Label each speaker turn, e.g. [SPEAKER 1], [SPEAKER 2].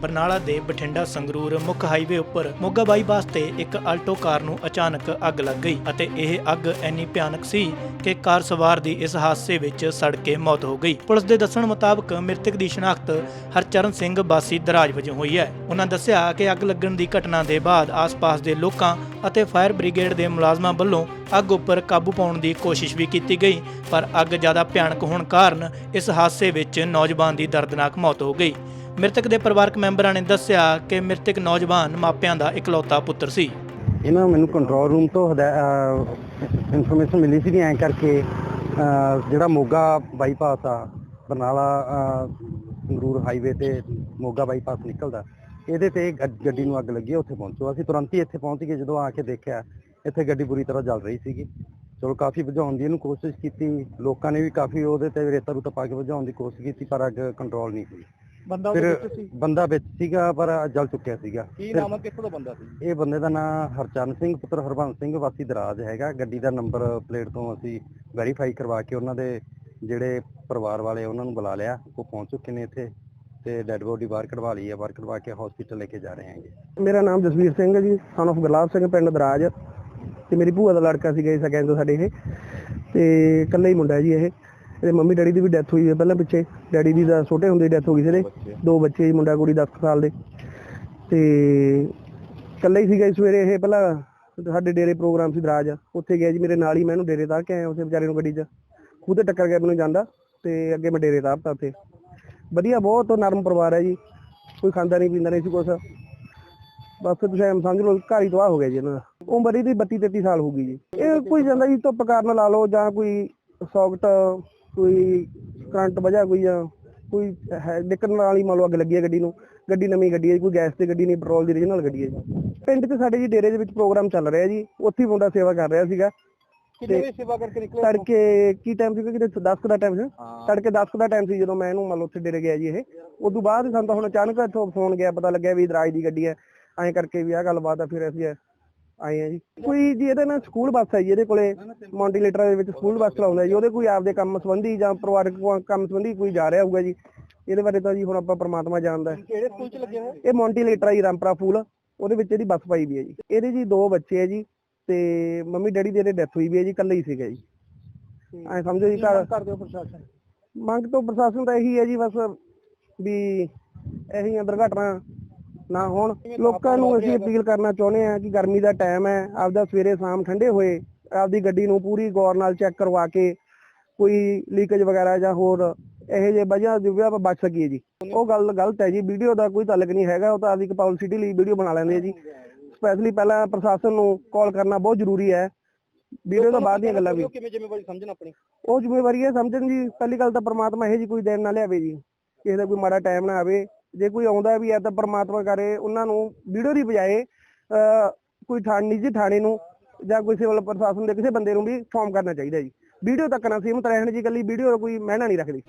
[SPEAKER 1] ਬਰਨਾਲਾ ਦੇ ਬਠਿੰਡਾ ਸੰਗਰੂਰ ਮੁੱਖ ਹਾਈਵੇ ਉੱਪਰ ਮੋਗਾ ਬਾਈਪਾਸ ਤੇ ਇੱਕ ਆਲਟੋ ਕਾਰ ਨੂੰ ਅਚਾਨਕ ਅੱਗ ਲੱਗ ਗਈ ਅਤੇ ਇਹ ਅੱਗ ਇੰਨੀ ਭਿਆਨਕ ਸੀ ਕਿ ਕਾਰ ਸਵਾਰ ਦੀ ਇਸ ਹਾਦਸੇ ਵਿੱਚ ਸੜ ਕੇ ਮੌਤ ਹੋ ਗਈ। ਪੁਲਿਸ ਦੇ ਦੱਸਣ ਮੁਤਾਬਕ ਮ੍ਰਿਤਕ ਦੀ ਸ਼ਨਾਖਤ ਹਰਚਰਨ ਸਿੰਘ ਬਾਸੀ ਦਰਾਜ ਵਜੋਂ ਹੋਈ ਹੈ। ਉਹਨਾਂ ਦੱਸਿਆ ਕਿ ਅੱਗ ਲੱਗਣ ਦੀ ਘਟਨਾ ਦੇ ਬਾਅਦ ਆਸ-ਪਾਸ ਦੇ ਲੋਕਾਂ ਅਤੇ ਫਾਇਰ ਬ੍ਰਿਗੇਡ ਦੇ ਮੁਲਾਜ਼ਮਾਂ ਵੱਲੋਂ ਅੱਗ ਉੱਪਰ ਕਾਬੂ ਪਾਉਣ ਦੀ ਕੋਸ਼ਿਸ਼ ਵੀ ਕੀਤੀ ਗਈ, ਪਰ ਅੱਗ ਜ਼ਿਆਦਾ ਭਿਆਨਕ ਹੋਣ ਕਾਰਨ ਇਸ ਹਾਦਸੇ ਵਿੱਚ ਨੌਜਵਾਨ ਦੀ ਦਰਦਨਾਕ ਮੌਤ ਹੋ ਗਈ। ਮ੍ਰਿਤਕ ਦੇ ਪਰਿਵਾਰਕ ਮੈਂਬਰਾਂ ਨੇ ਦੱਸਿਆ ਕਿ ਮ੍ਰਿਤਕ ਨੌਜਵਾਨ ਮਾਪਿਆਂ ਦਾ ਇਕਲੌਤਾ ਪੁੱਤਰ ਸੀ।
[SPEAKER 2] ਇਹਨਾਂ ਨੂੰ ਮੈਨੂੰ ਕੰਟਰੋਲ ਰੂਮ ਤੋਂ ਇਨਫੋਰਮੇਸ਼ਨ ਮਿਲੀ ਸੀ ਐਂ ਕਰਕੇ ਜਿਹੜਾ ਮੋਗਾ ਬਾਈਪਾਸ ਆ, ਬਰਨਾਲਾ ਸੰਗਰੂਰ ਹਾਈਵੇ ਤੇ ਮੋਗਾ ਬਾਈਪਾਸ ਨਿਕਲਦਾ, ਇਹਦੇ ਤੇ ਗੱਡੀ ਨੂੰ ਅੱਗ ਲੱਗੀ, ਉੱਥੇ ਪਹੁੰਚੋ। ਅਸੀਂ ਤੁਰੰਤ ਹੀ ਇੱਥੇ ਪਹੁੰਚ ਗਏ, ਜਦੋਂ ਆ ਕੇ ਦੇਖਿਆ, ਇੱਥੇ ਗੱਡੀ ਬੁਰੀ ਤਰ੍ਹਾਂ ਜਲ ਰਹੀ ਸੀਗੀ। ਚਲੋ, ਕਾਫੀ ਬੁਝਾਉਣ ਦੀ ਇਹਨੂੰ ਕੋਸ਼ਿਸ਼ ਕੀਤੀ। ਲੋਕਾਂ ਨੇ ਵੀ ਕਾਫੀ ਉਹਦੇ ਤੇ ਰੇਤਾ ਰੂਤਾ ਪਾ ਕੇ ਬੁਝਾਉਣ ਦੀ ਕੋਸ਼ਿਸ਼ ਕੀਤੀ, ਪਰ ਅੱਗ ਕੰਟਰੋਲ ਨਹੀਂ ਹੋਈ।
[SPEAKER 3] ਬੰਦਾ
[SPEAKER 2] ਫਿਰ
[SPEAKER 3] ਉਹਦੇ ਵਿੱਚ ਸੀ?
[SPEAKER 2] ਬੰਦਾ ਵਿੱਚ ਸੀਗਾ ਪਰ ਜਲ ਚੁੱਕਿਆ ਸੀਗਾ।
[SPEAKER 3] ਕੀ ਨਾਮ ਕਿੱਥੋਂ ਦਾ ਬੰਦਾ ਸੀ?
[SPEAKER 2] ਇਹ ਬੰਦੇ ਦਾ ਨਾਮ ਹਰਚਰਨ ਸਿੰਘ ਪੁੱਤਰ ਹਰਬੰਸ ਸਿੰਘ ਵਾਸੀ ਦਰਾਜ ਹੈਗਾ। ਗੱਡੀ ਦਾ ਨੰਬਰ ਪਲੇਟ ਤੋਂ ਅਸੀਂ ਵੈਰੀਫਾਈ ਕਰਵਾ ਕੇ ਉਹਨਾਂ ਦੇ ਜਿਹੜੇ ਪਰਿਵਾਰ ਵਾਲੇ ਉਹਨਾਂ ਨੂੰ ਬੁਲਾ ਲਿਆ। ਉਹ ਪਹੁੰਚ ਚੁੱਕੇ ਨੇ ਇੱਥੇ ਤੇ ਡੈੱਡ ਬੋਡੀ ਬਾਹਰ ਕਢਵਾ ਲਈ ਹੈ ਬਾਹਰ ਕਢਵਾ ਕੇ ਹਸਪੀਟਲ ਲੈ ਕੇ ਜਾ ਰਹੇ ਹੈਗੇ।
[SPEAKER 4] ਮੇਰਾ ਨਾਮ ਜਸਵੀਰ ਸਿੰਘ ਹੈ ਜੀ ਸਨ of ਗੁਰਲਾਬ ਸਿੰਘ ਪਿੰਡ ਦਰਾਜ। ਤੇ ਮੇਰੀ ਭੂਆ ਦਾ ਲੜਕਾ ਸੀਗਾ ਜੀ ਸਕਿੰਡ ਤੋਂ ਸਾਡੇ ਇਹ। ਤੇ ਇਕੱਲਾ ਹੀ ਮੁੰਡਾ ਜੀ ਇਹ। ਇਹਦੇ ਮੰਮੀ ਡੈਡੀ ਦੀ ਵੀ ਡੈਥ ਹੋਈ ਹੈ ਪਹਿਲਾਂ ਪਿੱਛੇ ਡੈਡੀ ਦੀ ਤਾਂ ਛੋਟੇ ਹੁੰਦੇ ਡੈਥ ਹੋ ਗਈ ਸੀ ਇਹਦੇ। ਦੋ ਬੱਚੇ। ਜੀ ਮੁੰਡਾ ਕੁੜੀ 10 ਸਾਲ ਦੇ। ਤੇ ਇਕੱਲਾ ਹੀ ਸੀਗਾ ਸਵੇਰੇ ਇਹ ਪਹਿਲਾਂ ਸਾਡੇ ਡੇਰੇ ਪ੍ਰੋਗਰਾਮ ਸੀ ਦਰਾਜ। ਉੱਥੇ ਗਿਆ ਜੀ ਮੇਰੇ ਨਾਲ ਹੀ ਮੈਂ ਇਹਨੂੰ ਡੇਰੇ ਤਾਰ ਕੇ ਆਇਆ ਉਸੇ ਵਿਚਾਰੇ ਨੂੰ ਗੱਡੀ 'ਚ। ਖੂਹ ਤੇ ਟੱਕਰ ਗਿਆ ਮੈਨੂੰ ਜਾਂਦਾ ਤੇ ਅੱਗੇ ਮੈਂ ਡੇਰੇ ਤਾਰਤਾ ਉੱਥੇ। ਵਧੀਆ ਬਹੁਤ ਨਰਮ ਪਰਿਵਾਰ ਹੈ ਜੀ। ਕੋਈ ਖਾਂਦਾ ਨਹੀਂ ਪੀਂਦਾ ਨਹੀਂ ਸੀ ਕੁਛ। ਬਸ ਤੁਸੀਂ ਐਂ ਸਮਝ ਲਓ ਘਰ ਹੀ ਤਬਾਹ ਹੋ ਗਿਆ ਜੀ ਇਹਨਾਂ ਦਾ। ਉਮਰ ਇਹਦੀ 32 33 ਸਾਲ ਹੋ ਗਈ ਜੀ। ਇਹ ਕੋਈ ਜਾਂਦਾ ਜੀ ਧੁੱਪ ਕਾਰਨ ਲਾ ਲਓ ਜਾਂ ਕੋਈ ਸੌਕਟ ਕੋਈ ਕਰੰਟ ਵਜ੍ਹਾ ਕੋਈ ਜਾਂ ਕੋਈ ਹੈ ਡਿੱਕਣ ਨਾਲ ਹੀ ਮੰਨ ਲਓ ਅੱਗ ਲੱਗੀ ਹੈ ਗੱਡੀ ਨੂੰ ਗੱਡੀ ਨਵੀਂ ਗੱਡੀ ਹੈ ਜੀ, ਕੋਈ ਗੈਸ ਤੇ ਗੱਡੀ ਨਹੀਂ ਪੈਟਰੋਲ ਦੀ ਰੀਜਨਲ ਗੱਡੀ ਹੈ ਜੀ। ਪਿੰਡ 'ਚ ਸਾਡੇ ਜੀ ਡੇਰੇ ਦੇ ਵਿੱਚ ਪ੍ਰੋਗਰਾਮ ਚੱਲ ਰਿਹਾ ਜੀ ਉੱਥੇ ਹੀ ਮੁੰਡਾ ਸੇਵਾ ਕਰ ਰਿਹਾ ਸੀਗਾ।
[SPEAKER 3] ਕਿੰਨੇ ਵਜੇ ਸੇਵਾ ਕਰਕੇ ਨਿਕਲੇ
[SPEAKER 4] ਤੜਕੇ ਕੀ ਟਾਈਮ ਸੀ ਕਿ 10 ਦਾ ਟਾਈਮ ਸੀ।
[SPEAKER 3] ਹਾਂ।
[SPEAKER 4] ਤੜਕੇ 10 ਦਾ ਟਾਈਮ ਸੀ ਜਦੋਂ ਮੈਂ ਇਹਨੂੰ ਮੰਨ ਲਓ ਉੱਥੇ ਡੇਰੇ ਗਿਆ ਜੀ ਇਹ। ਉਦੋਂ ਬਾਅਦ ਸਾਨੂੰ ਤਾਂ ਹੁਣ ਅਚਾਨਕ ਇੱਥੋਂ ਫੋਨ ਗਿਆ ਪਤਾ ਲੱਗਿਆ ਵੀ ਦਰਾਜ ਦੀ ਗੱਡੀ ਹੈ। ਐਂ ਕਰਕੇ ਵੀ ਆਹ ਗੱਲਬਾਤ ਆ ਫਿਰ ਅਸੀਂ ਆਏ ਆ ਜੀ। ਕੋਈ ਜੀ ਇਹਦੇ ਨਾਲ ਸਕੂਲ ਬੱਸ ਹੈ ਜੀ ਇਹਦੇ ਕੋਲੇ ਮੌਂਟੀਲੇਟਰ ਦੇ ਵਿੱਚ ਸਕੂਲ ਬੱਸ ਚਲਾਉਂਦਾ ਜੀ। ਉਹਦੇ ਕੋਈ ਆਪਦੇ ਕੰਮ ਸੰਬੰਧੀ ਜਾਂ ਪਰਿਵਾਰਕ ਕੋ- ਕੰਮ ਸੰਬੰਧੀ ਕੋਈ ਜਾ ਰਿਹਾ ਹੋਊਗਾ ਜੀ। ਇਹਦੇ ਬਾਰੇ ਤਾਂ ਜੀ ਹੁਣ ਆਪਾਂ ਪ੍ਰਮਾਤਮਾ ਜਾਣਦਾ ਹੈ।
[SPEAKER 3] ਕਿਹੜੇ ਸਕੂਲ ਚ ਲੱਗੇ ਹੋਏ?
[SPEAKER 4] ਇਹ ਮੌਂਟੀਲੇਟਰ ਆ ਜੀ ਰਾਮਪਰਾ ਫੂਲ। ਉਹਦੇ ਵਿੱਚ ਇਹਦੀ ਬੱਸ ਪਾਈ ਵੀ ਹੈ ਜੀ। ਇਹਦੇ ਜੀ ਦੋ ਬੱਚੇ ਹੈ ਜੀ ਤੇ ਮੰਮੀ ਡੈਡੀ ਦੀ ਇਹਦੇ ਡੈਥ ਹੋਈ ਵੀ ਹੈ ਜੀ ਇਕੱਲੇ ਹੀ ਸੀਗਾ ਜੀ। ਐਂ ਸਮਝੋ ਜੀ ਘਰ
[SPEAKER 3] ਕਰਦੇ ਹੋ ਪ੍ਰਸ਼ਾਸਨ?
[SPEAKER 4] ਮੰਗ ਤੋਂ ਪ੍ਰਸ਼ਾਸਨ ਦਾ ਇਹੀ ਹੈ ਜੀ ਬਸ ਵੀ ਇਹੀ ਦੁਰਘਟਨਾ ਨਾ ਹੋਣ ਲੋਕਾਂ ਨੂੰ ਅਸੀਂ ਅਪੀਲ ਕਰਨਾ ਚਾਹੁੰਦੇ ਹਾਂ ਕਿ ਗਰਮੀ ਦਾ ਟਾਈਮ ਹੈ ਆਪਦਾ ਸਵੇਰੇ ਸ਼ਾਮ ਠੰਡੇ ਹੋਏ ਆਪਦੀ ਗੱਡੀ ਨੂੰ ਪੂਰੀ ਗੌਰ ਨਾਲ ਚੈੱਕ ਕਰਵਾ ਕੇ ਕੋਈ ਲੀਕੇਜ ਵਗੈਰਾ ਜਾਂ ਹੋਰ ਇਹੋ ਜਿਹੇ ਵਜ੍ਹਾ ਜਿਵੇਂ ਆਪਾਂ ਬਚ ਸਕੀਏ ਜੀ। ਉਹ ਗੱਲ ਗਲਤ ਹੈ ਜੀ ਵੀਡੀਓ ਦਾ ਕੋਈ ਤਾਲੁਕ ਨਹੀਂ ਹੈਗਾ ਉਹ ਤਾਂ ਆਪਦੀ ਪਬਲਿਸਿਟੀ ਲਈ ਵੀਡੀਓ ਬਣਾ ਲੈਂਦੇ ਆ ਜੀ। ਸਪੈਸ਼ਲੀ ਪਹਿਲਾਂ ਪ੍ਰਸ਼ਾਸਨ ਨੂੰ ਕਾਲ ਕਰਨਾ ਬਹੁਤ ਜ਼ਰੂਰੀ ਹੈ। ਵੀਡੀਓ ਤੋਂ ਬਾਅਦ ਦੀਆਂ ਗੱਲਾਂ ਵੀ।
[SPEAKER 3] ਕਿਵੇਂ ਜ਼ਿੰਮੇਵਾਰੀ ਸਮਝਣ ਆਪਣੀ?
[SPEAKER 4] ਉਹ ਜ਼ਿੰਮੇਵਾਰੀ ਹੈ ਸਮਝਣ ਜੀ ਪਹਿਲੀ ਗੱਲ ਤਾਂ ਪ੍ਰਮਾਤਮਾ ਇਹ ਜੀ ਕੋਈ ਦੇਣ ਨਾ ਲਿਆਵੇ ਜੀ। ਕਿਸੇ ਦਾ ਕੋਈ ਮਾੜਾ ਟਾਈਮ ਨਾ ਆਵੇ। ਜੇ ਕੋਈ ਆਉਂਦਾ ਵੀ ਹੈ ਤਾਂ ਪਰਮਾਤਮਾ ਕਰੇ ਉਹਨਾਂ ਨੂੰ ਵੀਡੀਓ ਦੀ ਬਜਾਏ ਅਹ, ਕੋਈ ਥਾਣ ਨਿੱਜੀ ਥਾਣੇ ਨੂੰ ਜਾਂ ਕੋਈ ਸਿਵਲ ਪ੍ਰਸ਼ਾਸਨ ਦੇ ਕਿਸੇ ਬੰਦੇ ਨੂੰ ਵੀ ਫਾਰਮ ਕਰਨਾ ਚਾਹੀਦਾ ਜੀ। ਵੀਡੀਓ ਤੱਕ ਨਾ ਸੀਮਤ ਰਹਿਣ ਜੀ ਇਕੱਲੀ ਵੀਡੀਓ ਕੋਈ ਮਹਿਣਾ ਨਹੀਂ ਰੱਖਦੀ।